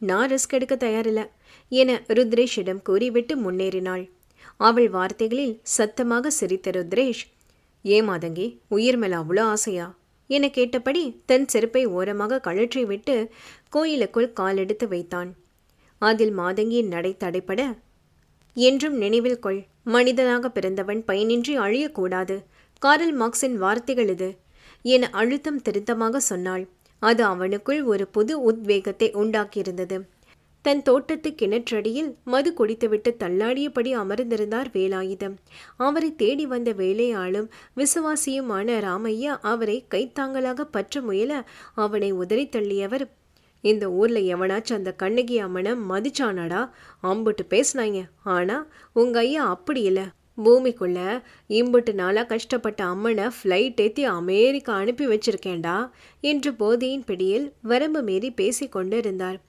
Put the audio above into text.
நான் ரிஸ்க் எடுக்க தயாரில்ல என ருத்ரேஷிடம் கூறிவிட்டு முன்னேறினாள். அவள் வார்த்தைகளில் சத்தமாக சிரித்த ருத்ரேஷ் ஏமாதங்கி உயிர் மேல அவ்வளோ ஆசையா? என கேட்டபடி தன் செருப்பை ஓரமாக கழற்றி விட்டு கோயிலுக்குள் காலெடுத்து வைத்தான். அதில் மாதங்கியின் நடை தடைப்பட என்றும் நினைவில் கொள் மனிதனாக பிறந்தவன் பயனின்றி அழியக்கூடாது. காரல் மார்க்ஸின் வார்த்தைகள் இது என அழுத்தம் திருத்தமாக சொன்னாள். அது அவனுக்குள் ஒரு புது உத்வேகத்தை உண்டாக்கியிருந்தது. தன் தோட்டத்து கிணற்றடியில் மது குடித்துவிட்டு தள்ளாடியபடி அமர்ந்திருந்தார் வேலாயுதம். அவரை தேடி வந்த வேலையாளும் விசுவாசியுமான ராமையா அவரை கைத்தாங்கலாக பற்ற முயல அவனை உதறி தள்ளியவர் இந்த ஊர்ல எவனாச்சும் அந்த கண்ணகி அம்மனை மதிச்சானாடா? அம்புட்டு பேசினாங்க ஆனா உங்க ஐயா அப்படி இல்லை. பூமிக்குள்ள இம்புட்டு நாளா கஷ்டப்பட்ட அம்மனை ஃப்ளைட் ஏற்றி அமெரிக்கா அனுப்பி வச்சிருக்கேன்டா என்று போதையின் பிடியில் வரம்பு மீறி பேசி கொண்டு இருந்தார்